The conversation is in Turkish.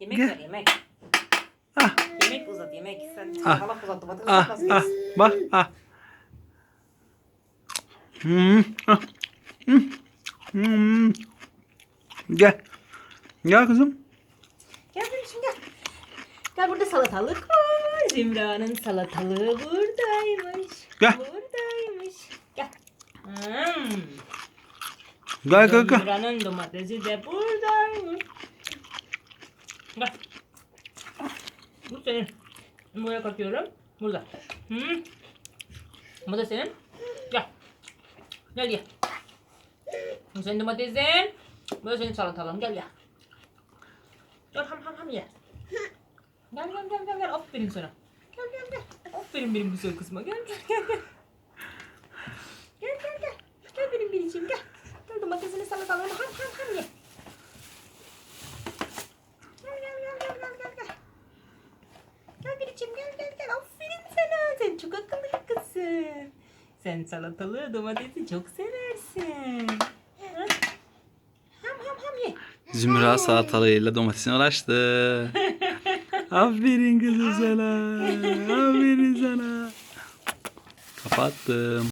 Yemek Gel. ver yemek. Ah. Yemek uzat yemek. Sen Ah. salak uzat domates Ah uzatmasın. ah bak ah. Hmm, ah. Hmm. Hmm. Gel. Gel kızım. Gel bebeğim gel. Gel burada salatalık var. Zümra'nın salatalığı buradaymış. Gel. Buradaymış. Gel. Hmm. Gel gel gel. Zümra'nın domatesi de buradaymış. Gel. Bu senin. Buraya katıyorum. Burada. Hmm. Bu da senin. Gel. Gel gel. Bu senin domatesin. Bu da senin salatalığın. Gel gel. Gel ham ham ham ye. Gel gel gel gel gel. Aferin sana. Gel gel gel. Aferin benim güzel kızıma. Gel gel gel gel. Gel gel gel. Gel benim biricim gel. Gel domatesini salatalığını ham ham ham ye. Gel gel gel gel gel gel gel. Biricim gel gel gel. Aferin sana. Sen çok akıllı bir kızsın. Sen salatalığı domatesi çok seversin. Ha? Ham ham ham ye. Zümra salatalığıyla domatesine uğraştı. Aferin kızım sana. Aferin sana. Kapattım.